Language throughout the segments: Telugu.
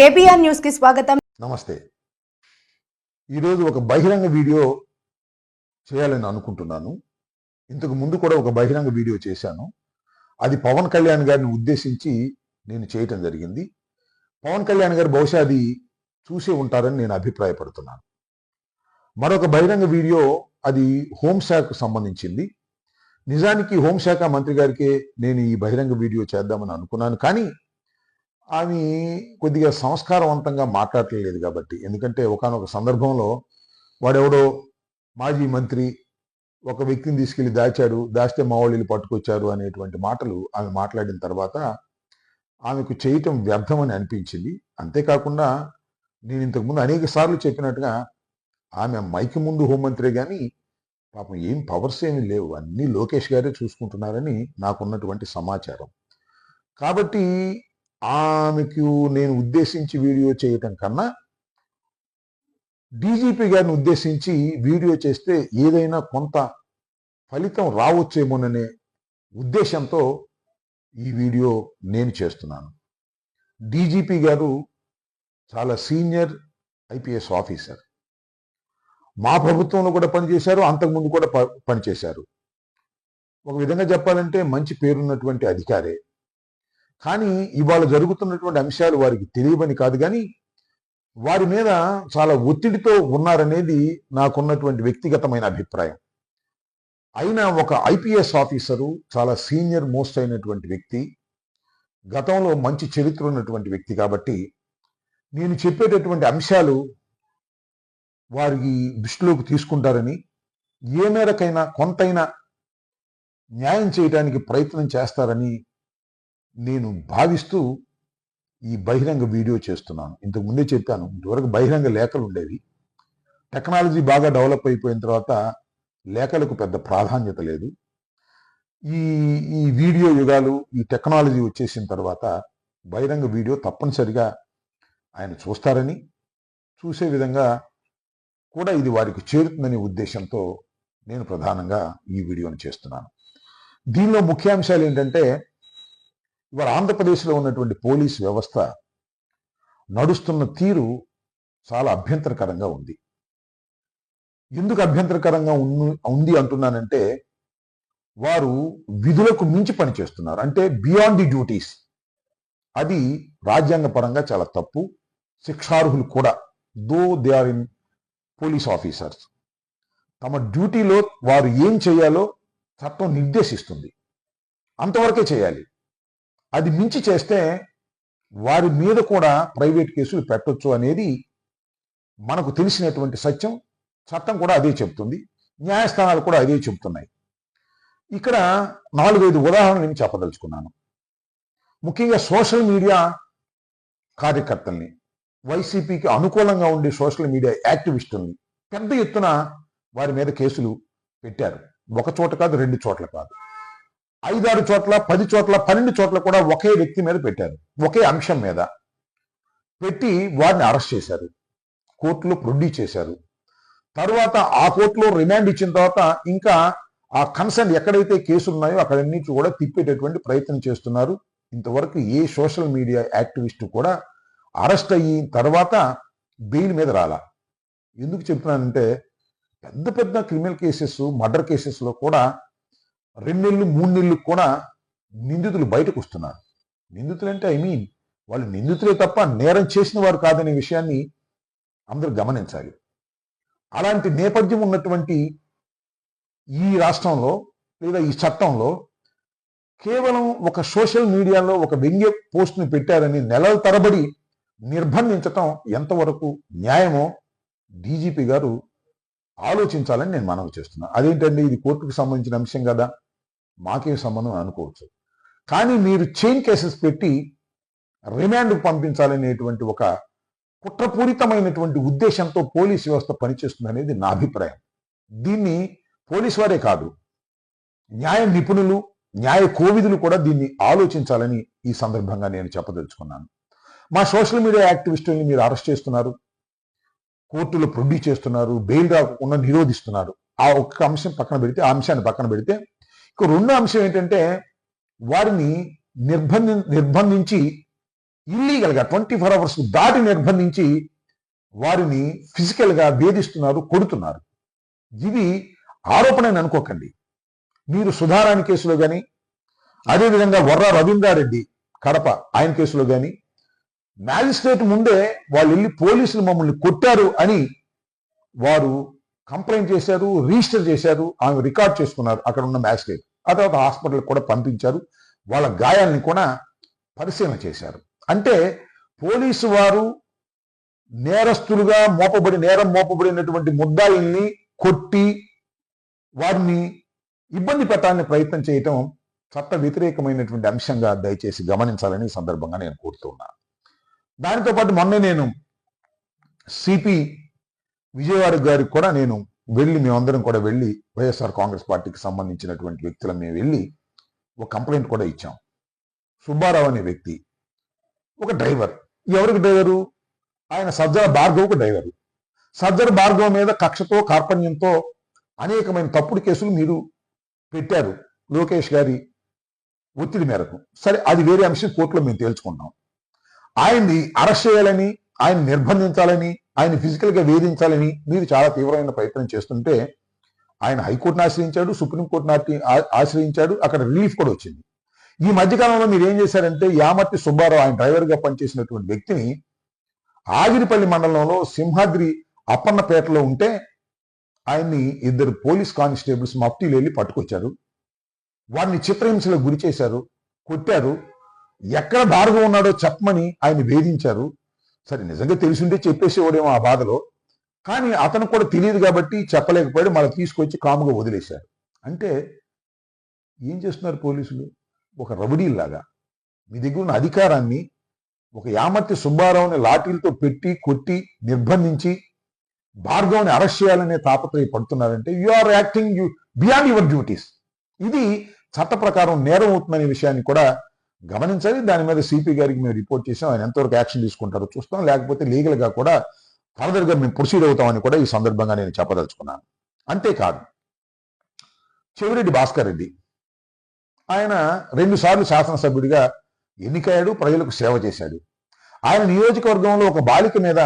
కేబిఆర్ న్యూస్కి స్వాగతం. నమస్తే. ఈరోజు ఒక బహిరంగ వీడియో చేయాలని అనుకుంటున్నాను. ఇంతకు ముందు కూడా ఒక బహిరంగ వీడియో చేశాను. అది పవన్ కళ్యాణ్ గారిని ఉద్దేశించి నేను చేయటం జరిగింది. పవన్ కళ్యాణ్ గారు బహుశా అది చూసే ఉంటారని నేను అభిప్రాయపడుతున్నాను. మరొక బహిరంగ వీడియో అది హోంశాఖకు సంబంధించింది. నిజానికి హోంశాఖ మంత్రి గారికే నేను ఈ బహిరంగ వీడియో చేద్దామని అనుకున్నాను. కానీ ఆమె కొద్దిగా సంస్కారవంతంగా మాట్లాడలేదు కాబట్టి. ఎందుకంటే ఒకానొక సందర్భంలో వాడెవడో మాజీ మంత్రి ఒక వ్యక్తిని తీసుకెళ్ళి దాచాడు దాస్తే మా వాళ్ళు పట్టుకొచ్చారు అనేటువంటి మాటలు ఆమె మాట్లాడిన తర్వాత ఆమెకు చేయటం వ్యర్థమని అనిపించింది. అంతేకాకుండా నేను ఇంతకుముందు అనేక సార్లు చెప్పినట్టుగా ఆమె మైకి ముందు హోంమంత్రి కానీ పాపం ఏం పవర్స్ ఏమీ లేవు. అన్నీ లోకేష్ గారే చూసుకుంటున్నారని నాకున్నటువంటి సమాచారం. కాబట్టి ఆమెకు నేను ఉద్దేశించి వీడియో చేయటం కన్నా డీజీపీ గారిని ఉద్దేశించి వీడియో చేస్తే ఏదైనా కొంత ఫలితం రావచ్చేమోననే ఉద్దేశంతో ఈ వీడియో నేను చేస్తున్నాను. డీజీపీ గారు చాలా సీనియర్ ఐపీఎస్ ఆఫీసర్. మా ప్రభుత్వంలో కూడా పనిచేశారు అంతకుముందు కూడా ప- పనిచేశారు. ఒక విధంగా చెప్పాలంటే మంచి పేరున్నటువంటి అధికారే. కానీ ఇవాళ జరుగుతున్నటువంటి అంశాలు వారికి తెలియవని కాదు కానీ వారి మీద చాలా ఒత్తిడితో ఉన్నారనేది నాకున్నటువంటి వ్యక్తిగతమైన అభిప్రాయం. అయినా ఒక ఐపీఎస్ ఆఫీసరు చాలా సీనియర్ మోస్ట్ అయినటువంటి వ్యక్తి గతంలో మంచి చరిత్ర ఉన్నటువంటి వ్యక్తి కాబట్టి నేను చెప్పేటటువంటి అంశాలు వారికి దృష్టిలోకి తీసుకుంటారని ఏ మేరకైనా కొంతైనా న్యాయం చేయడానికి ప్రయత్నం చేస్తారని నేను భావిస్తూ ఈ బహిరంగ వీడియో చేస్తున్నాను. ఇంతకు ముందే చెప్పాను ఇంతవరకు బహిరంగ లేఖలు ఉండేవి. టెక్నాలజీ బాగా డెవలప్ అయిపోయిన తర్వాత లేఖలకు పెద్ద ప్రాధాన్యత లేదు. ఈ ఈ వీడియో యుగాలు ఈ టెక్నాలజీ వచ్చేసిన తర్వాత బహిరంగ వీడియో తప్పనిసరిగా ఆయన చూస్తారని చూసే విధంగా కూడా ఇది వారికి చేరుతుందనే ఉద్దేశంతో నేను ప్రధానంగా ఈ వీడియోను చేస్తున్నాను. దీనిలో ముఖ్యాంశాలు ఏంటంటే ఇవాళ ఆంధ్రప్రదేశ్లో ఉన్నటువంటి పోలీస్ వ్యవస్థ నడుస్తున్న తీరు చాలా అభ్యంతరకరంగా ఉంది. ఎందుకు అభ్యంతరకరంగా ఉంది అంటున్నానంటే వారు విధులకు మించి పనిచేస్తున్నారు అంటే బియాండ్ ది డ్యూటీస్ అది రాజ్యాంగపరంగా చాలా తప్పు. శిక్షార్హులు కూడా though they are in police officers తమ డ్యూటీలో వారు ఏం చేయాలో చట్టం నిర్దేశిస్తుంది. అంతవరకే చేయాలి. అది మించి చేస్తే వారి మీద కూడా ప్రైవేట్ కేసులు పెట్టొచ్చు అనేది మనకు తెలిసినటువంటి సత్యం. చట్టం కూడా అదే చెప్తుంది న్యాయస్థానాలు కూడా అదే చెప్తున్నాయి ఇక్కడ నాలుగైదు ఉదాహరణలు నేను చెప్పదలుచుకున్నాను. ముఖ్యంగా సోషల్ మీడియా కార్యకర్తల్ని వైసీపీకి అనుకూలంగా ఉండే సోషల్ మీడియా యాక్టివిస్టుల్ని పెద్ద ఎత్తున వారి మీద కేసులు పెట్టారు. ఒక చోట కాదు రెండు చోట్ల కాదు. ఐదారు చోట్ల పది చోట్ల పన్నెండు చోట్ల కూడా ఒకే వ్యక్తి మీద పెట్టారు. ఒకే అంశం మీద. పెట్టి వారిని అరెస్ట్ చేశారు. కోర్టులో ప్రొడ్యూస్ చేశారు. తర్వాత ఆ కోర్టులో రిమాండ్ ఇచ్చిన తర్వాత ఇంకా ఆ కన్సర్న్ ఎక్కడైతే కేసులు ఉన్నాయో అక్కడన్నిటి కూడా తిప్పేటటువంటి ప్రయత్నం చేస్తున్నారు. ఇంతవరకు ఏ సోషల్ మీడియా యాక్టివిస్టు కూడా అరెస్ట్ అయిన తర్వాత బెయిల్ మీద రాలా. ఎందుకు చెప్తున్నానంటే పెద్ద పెద్ద క్రిమినల్ కేసెస్ మర్డర్ కేసెస్లో కూడా రెండు నెలలు మూడు నెలలు కూడా నిందితులు బయటకు వస్తున్నారు. నిందితులు అంటే ఐ మీన్ వాళ్ళు నిందితులే తప్ప నేరం చేసిన వారు కాదనే విషయాన్ని అందరూ గమనించాలి. అలాంటి నేపథ్యం ఉన్నటువంటి ఈ రాష్ట్రంలో లేదా ఈ చట్టంలో కేవలం ఒక సోషల్ మీడియాలో ఒక వ్యంగ్య పోస్ట్ను పెట్టారని నెలల తరబడి నిర్బంధించటం ఎంతవరకు న్యాయమో డీజీపీ గారు ఆలోచించాలని నేను మనవి చేస్తున్నాను అదేంటండి? ఇది కోర్టుకు సంబంధించిన అంశం కదా. మాకే సంబంధం అనుకోవచ్చు. కానీ మీరు చైన్ కేసెస్ పెట్టి రిమాండ్కు పంపించాలనేటువంటి ఒక కుట్రపూరితమైనటువంటి ఉద్దేశంతో పోలీస్ వ్యవస్థ పనిచేస్తుంది అనేది నా అభిప్రాయం. దీన్ని పోలీస్ వారే కాదు న్యాయ నిపుణులు న్యాయ కోవిధులు కూడా దీన్ని ఆలోచించాలని ఈ సందర్భంగా నేను చెప్పదలుచుకున్నాను. మా సోషల్ మీడియా యాక్టివిస్టుల్ని మీరు అరెస్ట్ చేస్తున్నారు కోర్టులో ప్రొడ్యూస్ చేస్తున్నారు బెయిల్ రాకుండా నిరోధిస్తున్నారు. ఆ ఒక్క అంశం పక్కన పెడితే ఆ అంశాన్ని పక్కన పెడితే రెండో అంశం ఏంటంటే వారిని నిర్బంధి నిర్బంధించి ఇల్లీగల్గా ట్వంటీ ఫోర్ అవర్స్ దాటి నిర్బంధించి వారిని ఫిజికల్గా వేధిస్తున్నారు కొడుతున్నారు. ఇది ఆరోపణ అనుకోకండి. మీరు సుధారాణి కేసులో కానీ అదేవిధంగా వర్ర రవీంద్రారెడ్డి కడప ఆయన కేసులో కానీ మ్యాజిస్ట్రేట్ ముందే వాళ్ళు వెళ్ళి పోలీసులు మమ్మల్ని కొట్టారు అని వారు కంప్లైంట్ చేశారు రిజిస్టర్ చేశారు ఆమె రికార్డ్ చేసుకున్నారు అక్కడ ఉన్న మ్యాజిస్ట్రేట్. ఆ తర్వాత హాస్పిటల్కి కూడా పంపించారు. వాళ్ళ గాయాల్ని కూడా పరిశీలన చేశారు. అంటే పోలీసు వారు నేరస్తులుగా మోపబడి నేరం మోపబడినటువంటి ముద్దాయిల్ని కొట్టి వారిని ఇబ్బంది పెట్టాలని ప్రయత్నం చేయటం చట్ట వ్యతిరేకమైనటువంటి అంశంగా దయచేసి గమనించాలని ఈ సందర్భంగా నేను కోరుతున్నాను దానితో పాటు మొన్నే నేను సిపి విజయవాడ గారికి కూడా నేను వెళ్ళి మేమందరం కూడా వెళ్ళి వైఎస్ఆర్ కాంగ్రెస్ పార్టీకి సంబంధించినటువంటి వ్యక్తులం మేము వెళ్ళి ఒక కంప్లైంట్ కూడా ఇచ్చాం. సుబ్బారావు అనే వ్యక్తి ఒక డ్రైవర్. ఎవరికి డ్రైవరు? ఆయన సజ్జల భార్గవ్కు డ్రైవరు. సజ్జల భార్గవ్ మీద కక్షతో కార్పణ్యంతో అనేకమైన తప్పుడు కేసులు మీరు పెట్టారు లోకేష్ గారి ఒత్తిడి మేరకు. సరే అది వేరే అంశం కోర్టులో మేము తేల్చుకున్నాం ఆయన్ని అరెస్ట్ చేయాలని ఆయన నిర్బంధించాలని ఆయన ఫిజికల్గా వేధించాలని మీరు చాలా తీవ్రమైన ప్రయత్నం చేస్తుంటే ఆయన హైకోర్టును ఆశ్రయించాడు సుప్రీంకోర్టును ఆశ్రయించాడు అక్కడ రిలీఫ్ కూడా వచ్చింది. ఈ మధ్యకాలంలో మీరు ఏం చేశారంటే యామర్తి సుబ్బారావు ఆయన డ్రైవర్గా పనిచేసినటువంటి వ్యక్తిని ఆగిరిపల్లి మండలంలో సింహాద్రి అప్పన్నపేటలో ఉంటే ఆయన్ని ఇద్దరు పోలీస్ కానిస్టేబుల్స్ మఫ్టీలు వెళ్ళి పట్టుకొచ్చారు. వారిని చిత్రహింసలకు గురి చేశారు కొట్టారు. ఎక్కడ భార్గవ ఉన్నాడో చెప్పమని ఆయన వేధించారు. సరే నిజంగా తెలిసింటే చెప్పేసేవాడేమో ఆ బాధలో. కానీ అతను కూడా తెలియదు కాబట్టి చెప్పలేకపోయాడు. మళ్ళీ తీసుకొచ్చి కాముగా వదిలేశారు అంటే ఏం చేస్తున్నారు పోలీసులు? ఒక రబడీలాగా మీ దగ్గర ఉన్న అధికారాన్ని ఒక యామర్తి సుబ్బారావుని లాఠీలతో పెట్టి కొట్టి నిర్బంధించి భార్గవ్ని అరెస్ట్ చేయాలనే తాపత్రయ పడుతున్నారంటే you are acting you beyond your duties. ఇది చట్ట ప్రకారం నేరం అవుతుందనే విషయాన్ని కూడా గమనించాలి. దాని మీద సిపి గారికి మేము రిపోర్ట్ చేసాం. ఆయన ఎంతవరకు యాక్షన్ తీసుకుంటారో చూస్తాం. లేకపోతే లీగల్గా కూడా ఫర్దర్గా మేము ప్రొసీడ్ అవుతామని కూడా ఈ సందర్భంగా నేను చెప్పదలుచుకున్నాను. అంతేకాదు చెవిరెడ్డి భాస్కర్ రెడ్డి ఆయన రెండుసార్లు శాసనసభ్యుడిగా ఎన్నికయ్యాడు ప్రజలకు సేవ చేశాడు. ఆయన నియోజకవర్గంలో ఒక బాలిక మీద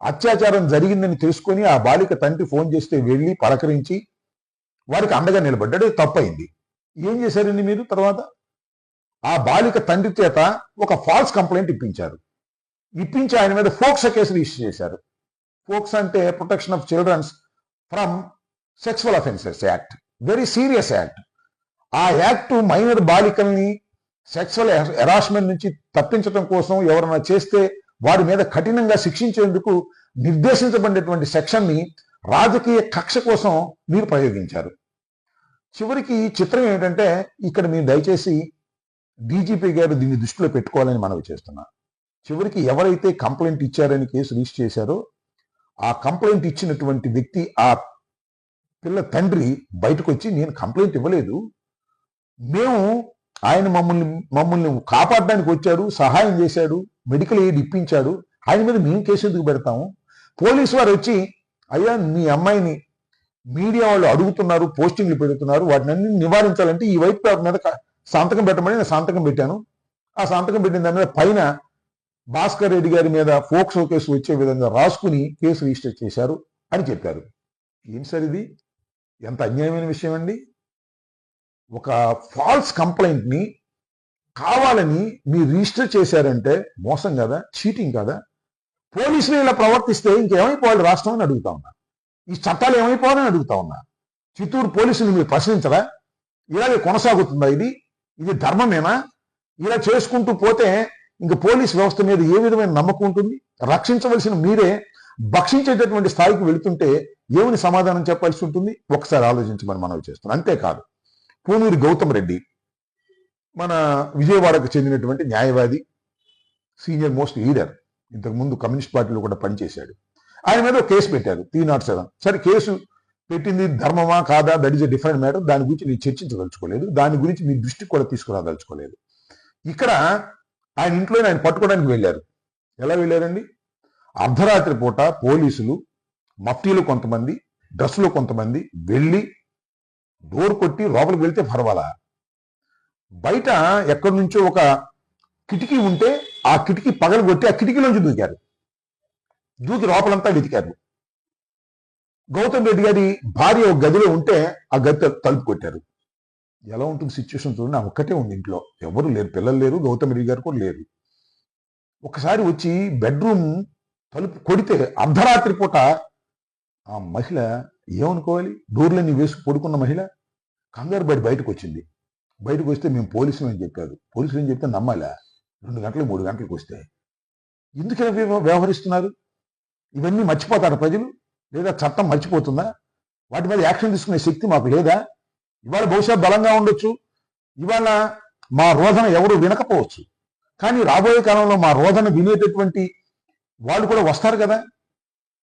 అత్యాచారం జరిగిందని తెలుసుకొని ఆ బాలిక తండ్రి ఫోన్ చేస్తే వెళ్ళి పలకరించి వారికి అండగా నిలబడ్డాడు. ఇది తప్పయింది ఏం చేశారండి మీరు తర్వాత? ఆ బాలిక తండ్రి చేత ఒక ఫాల్స్ కంప్లైంట్ ఇప్పించారు. ఇప్పించి ఆయన మీద ఫోక్స కేసు రిజిస్టర్ చేశారు. ఫోక్స్ అంటే protection of childrens from sexual offences act very serious act ఆ యాక్ట్ మైనర్ బాలికల్ని సెక్సువల్ హెరాస్మెంట్ నుంచి తప్పించడం కోసం ఎవరైనా చేస్తే వారి మీద కఠినంగా శిక్షించేందుకు నిర్దేశించబడినటువంటి సెక్షన్ని రాజకీయ కక్ష కోసం మీరు ప్రయోగించారు. చివరికి చిత్రం ఏంటంటే ఇక్కడ మీరు దయచేసి డీజీపీ గారు దీన్ని దృష్టిలో పెట్టుకోవాలని మనవి చేస్తున్నా. చివరికి ఎవరైతే కంప్లైంట్ ఇచ్చారని కేసు రిజిస్టర్ చేశారో ఆ కంప్లైంట్ ఇచ్చినటువంటి వ్యక్తి ఆ పిల్ల తండ్రి బయటకు వచ్చి నేను కంప్లైంట్ ఇవ్వలేదు. మేము ఆయన మమ్మల్ని మమ్మల్ని కాపాడడానికి వచ్చాడు సహాయం చేశాడు మెడికల్ ఎయిడ్ ఇప్పించాడు. ఆయన మీద మేము కేసు ఎందుకు పెడతాము? పోలీసు వారు వచ్చి అయ్యా మీ అమ్మాయిని మీడియా వాళ్ళు అడుగుతున్నారు పోస్టింగ్లు పెడుతున్నారు. వాటిని అన్ని నివారించాలంటే ఈ వైట్ పేపర్ మీద సంతకం పెట్టమని నేను సంతకం పెట్టాను. ఆ సంతకం పెట్టిన దాని మీద పైన భాస్కర్ రెడ్డి గారి మీద ఫోక్సో కేసు వచ్చే విధంగా రాసుకుని కేసు రిజిస్టర్ చేశారు అని చెప్పారు. ఏం సార్ ఇది? ఎంత అన్యాయమైన విషయం అండి. ఒక ఫాల్స్ కంప్లైంట్ని కావాలని మీరు రిజిస్టర్ చేశారంటే మోసం కదా చీటింగ్ కదా. పోలీసులు ఇలా ప్రవర్తిస్తే ఇంకేమైపోవాలి రాష్ట్రం అని అడుగుతా ఉన్నా. ఈ చట్టాలు ఏమైపోవాలని అడుగుతా ఉన్నా. చిత్తూరు పోలీసులు మీరు ప్రశ్నించరా? ఇలాగే కొనసాగుతుందా ఇది? ఇది ధర్మమేనా? ఇలా చేసుకుంటూ పోతే ఇంక పోలీస్ వ్యవస్థ మీద ఏ విధమైన నమ్మకం ఉంటుంది? రక్షించవలసిన మీరే భక్షించేటటువంటి స్థాయికి వెళుతుంటే ఏమని సమాధానం చెప్పాల్సి ఉంటుంది? ఒకసారి ఆలోచించమని మనవి చేస్తున్నాం. అంతేకాదు పూనూరి గౌతమ్ రెడ్డి మన విజయవాడకు చెందినటువంటి న్యాయవాది సీనియర్ మోస్ట్ లీడర్ ఇంతకు ముందు కమ్యూనిస్ట్ పార్టీలో కూడా పనిచేశాడు. ఆయన మీద ఒక కేసు పెట్టారు త్రీ నాట్ సెవెన్. సరే కేసు పెట్టింది ధర్మమా కాదా? That is a different matter దాని గురించి నేను చర్చించదలుచుకోలేదు. దాని గురించి మీ దృష్టికి కూడా తీసుకురాదలుచుకోలేదు. ఇక్కడ ఆయన ఇంట్లో ఆయన పట్టుకోవడానికి వెళ్ళారు. ఎలా వెళ్ళారండి? అర్ధరాత్రి పూట పోలీసులు మఫ్టీలు కొంతమంది డ్రెస్సులో కొంతమంది వెళ్ళి డోర్ కొట్టి లోపలికి వెళ్తే పర్వాలా? బయట ఎక్కడి నుంచో ఒక కిటికీ ఉంటే ఆ కిటికీ పగలు కొట్టి ఆ కిటికీలోంచి దూకారు. దూకి లోపలంతా వెతికారు. గౌతమ్ రెడ్డి గారి భార్య ఒక గదిలో ఉంటే ఆ గది తలుపు- కొట్టారు ఎలా ఉంటుంది సిచ్యువేషన్ చూడండి. ఆ ఒక్కటే ఉంది ఇంట్లో. ఎవరు లేరు. పిల్లలు లేరు. గౌతమ్ రెడ్డి గారు కూడా లేరు. ఒకసారి వచ్చి బెడ్రూమ్ తలుపు కొడితే అర్ధరాత్రి పూట ఆ మహిళ ఏమనుకోవాలి? డోర్లన్నీ వేసి పడుకున్న మహిళ కంగారు బయట బయటకు వచ్చింది. బయటకు వస్తే మేము పోలీసులు అని చెప్పారు. పోలీసులు అని చెప్తే నమ్మాలా? రెండు గంటలు మూడు గంటలకు వస్తే. ఎందుకు వ్యవహరిస్తున్నారు? ఇవన్నీ మర్చిపోతారు ప్రజలు? లేదా చట్టం మర్చిపోతుందా? వాటి మీద యాక్షన్ తీసుకునే శక్తి మాకు లేదా? ఇవాళ బహుశా బలంగా ఉండొచ్చు. ఇవాళ మా రోధన ఎవరు వినకపోవచ్చు. కానీ రాబోయే కాలంలో మా రోధన వినేటటువంటి వాళ్ళు కూడా వస్తారు కదా.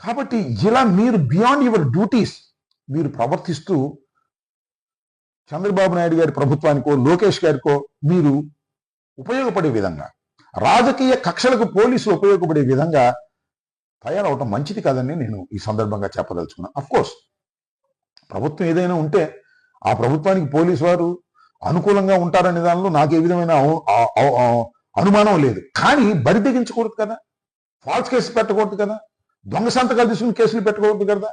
కాబట్టి ఇలా మీరు బియాండ్ యువర్ డ్యూటీస్ మీరు ప్రవర్తిస్తూ చంద్రబాబు నాయుడు గారి ప్రభుత్వానికో లోకేష్ గారికో మీరు ఉపయోగపడే విధంగా రాజకీయ కక్షలకు పోలీసులు ఉపయోగపడే విధంగా తయారవటం మంచిది కాదని నేను ఈ సందర్భంగా చెప్పదలుచుకున్నాను అఫ్ కోర్స్ ప్రభుత్వం ఏదైనా ఉంటే ఆ ప్రభుత్వానికి పోలీసు వారు అనుకూలంగా ఉంటారనే దానిలో నాకు ఏ విధమైన అనుమానం లేదు. కానీ బరి తెగించకూడదు కదా? ఫాల్స్ కేసు పెట్టకూడదు కదా? దొంగ సంతకాలు తీసుకుని కేసులు పెట్టకూడదు కదా?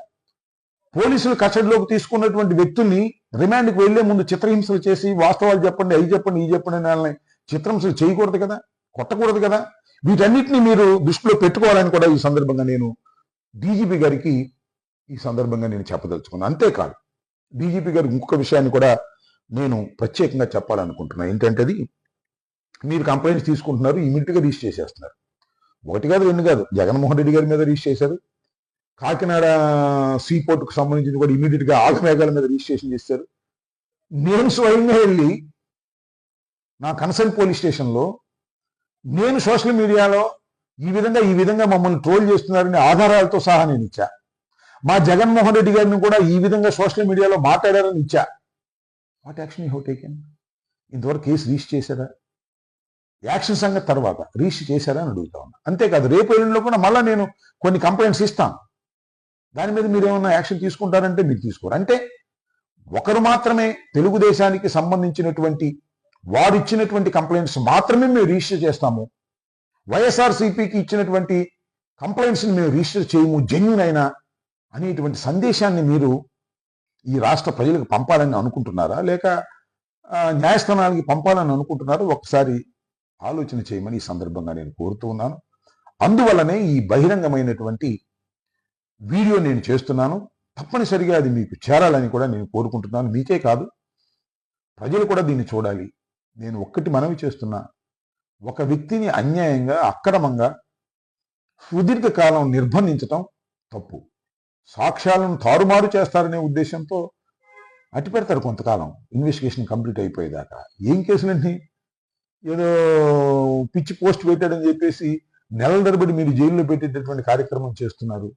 పోలీసులు కస్టడీలోకి తీసుకున్నటువంటి వ్యక్తుల్ని రిమాండ్కి వెళ్ళే ముందు చిత్రహింసలు చేసి వాస్తవాలు చెప్పండి అవి చెప్పండి ఇవి చెప్పండి అని చిత్రహింసలు చేయకూడదు కదా? కొట్టకూడదు కదా? వీటన్నిటిని మీరు దృష్టిలో పెట్టుకోవాలని కూడా ఈ సందర్భంగా నేను డీజీపీ గారికి ఈ సందర్భంగా నేను చెప్పదలుచుకున్నాను అంతేకాదు డీజీపీ గారికి ఇంకొక విషయాన్ని కూడా నేను ప్రత్యేకంగా చెప్పాలనుకుంటున్నాను ఏంటంటే అది మీరు కంప్లైంట్స్ తీసుకుంటున్నారు ఇమీడియట్గా రిజిస్టర్ చేసేస్తున్నారు. ఒకటి కాదు రెండు కాదు జగన్మోహన్ రెడ్డి గారి మీద రిజిస్టర్ చేశారు. కాకినాడ సీ పోర్టుకు సంబంధించి కూడా ఇమీడియట్గా ఆగమేఘాల మీద రిజిస్ట్రేషన్ చేశారు. నేను స్వయంగా వెళ్ళి నా కన్సర్న్ పోలీస్ స్టేషన్లో నేను సోషల్ మీడియాలో ఈ విధంగా ఈ విధంగా మమ్మల్ని ట్రోల్ చేస్తున్నారని ఆధారాలతో సహా నేను ఇచ్చా. మా జగన్మోహన్ రెడ్డి గారిని కూడా ఈ విధంగా సోషల్ మీడియాలో మాట్లాడారని ఇచ్చా. వాట్ యాక్షన్ యూ టేకెన్ ఇంతవరకు కేసు రిజిస్టర్ చేశారా? యాక్షన్ సంగతి తర్వాత రిజిస్టర్ చేశారా అని అడుగుతా ఉన్నా. అంతేకాదు రేపు ఎల్లుండిలో కూడా మళ్ళీ నేను కొన్ని కంప్లైంట్స్ ఇస్తాను. దాని మీద మీరు ఏమన్నా యాక్షన్ తీసుకుంటారంటే మీరు తీసుకోరు. అంటే ఒకరు మాత్రమే తెలుగుదేశానికి సంబంధించినటువంటి వారు ఇచ్చినటువంటి కంప్లైంట్స్ మాత్రమే మేము రిజిస్టర్ చేస్తాము. వైఎస్ఆర్సీపీకి ఇచ్చినటువంటి కంప్లైంట్స్ని మేము రిజిస్టర్ చేయము జెన్యున్ అయినా అనేటువంటి సందేశాన్ని మీరు ఈ రాష్ట్ర ప్రజలకు పంపాలని అనుకుంటున్నారా? లేక న్యాయస్థానానికి పంపాలని అనుకుంటున్నారా? ఒకసారి ఆలోచన చేయమని ఈ సందర్భంగా నేను కోరుతూ ఉన్నాను. అందువల్లనే ఈ బహిరంగమైనటువంటి వీడియో నేను చేస్తున్నాను. తప్పనిసరిగా అది మీకు చేరాలని కూడా నేను కోరుకుంటున్నాను. మీకే కాదు. ప్రజలు కూడా దీన్ని చూడాలి. నేను ఒక్కటి మనవి చేస్తున్నా. ఒక వ్యక్తిని అన్యాయంగా అక్రమంగా సుదీర్ఘకాలం నిర్బంధించటం తప్పు. సాక్ష్యాలను తారుమారు చేస్తారనే ఉద్దేశంతో అట్టి పెడతారు కొంతకాలం. ఇన్వెస్టిగేషన్ కంప్లీట్ అయిపోయేదాకా. ఏం కేసులండి? ఏదో పిచ్చి పోస్ట్ పెట్టాడని చెప్పేసి నెలల తరబడి మీరు జైల్లో పెట్టేటటువంటి కార్యక్రమం చేస్తున్నారు.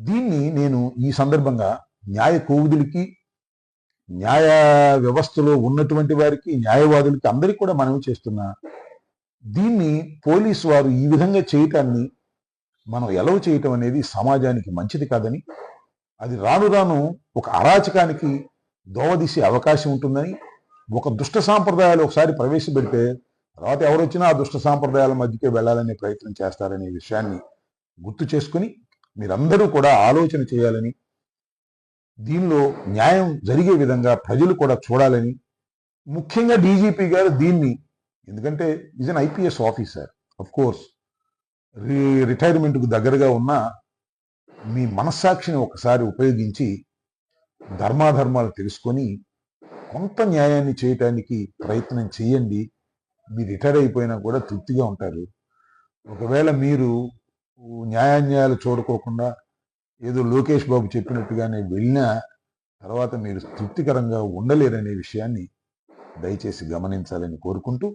దీన్ని నేను ఈ సందర్భంగా న్యాయ కోవిదులకి న్యాయ వ్యవస్థలో ఉన్నటువంటి వారికి న్యాయవాదులకి అందరికీ కూడా మనం చేస్తున్నా దీన్ని పోలీసు వారు ఈ విధంగా చేయటాన్ని మనం ఎలవ్ చేయటం అనేది సమాజానికి మంచిది కాదని అది రాను రాను ఒక అరాచకానికి దోవదీసే అవకాశం ఉంటుందని ఒక దుష్ట సాంప్రదాయాలు ఒకసారి ప్రవేశపెడితే తర్వాత ఎవరొచ్చినా ఆ దుష్ట సాంప్రదాయాల మధ్యకే వెళ్ళాలనే ప్రయత్నం చేస్తారనే విషయాన్ని గుర్తు చేసుకుని మీరందరూ కూడా ఆలోచన చేయాలని దీనిలో న్యాయం జరిగే విధంగా ప్రజలు కూడా చూడాలని ముఖ్యంగా డీజీపీ గారు దీన్ని ఎందుకంటే is an IPS officer of course రిటైర్మెంట్కు దగ్గరగా ఉన్న మీ మనస్సాక్షిని ఒకసారి ఉపయోగించి ధర్మాధర్మాలు తెలుసుకొని కొంత న్యాయాన్ని చేయటానికి ప్రయత్నం చేయండి. మీరు రిటైర్ అయిపోయినా కూడా తృప్తిగా ఉంటారు. ఒకవేళ మీరు న్యాయాన్యాయాలు చూడకోకుండా ఏదో లోకేష్ బాబు చెప్పినట్టుగానే వెళ్ళినా తర్వాత మీరు తృప్తికరంగా ఉండలేరనే విషయాన్ని దయచేసి గమనించాలని కోరుకుంటూ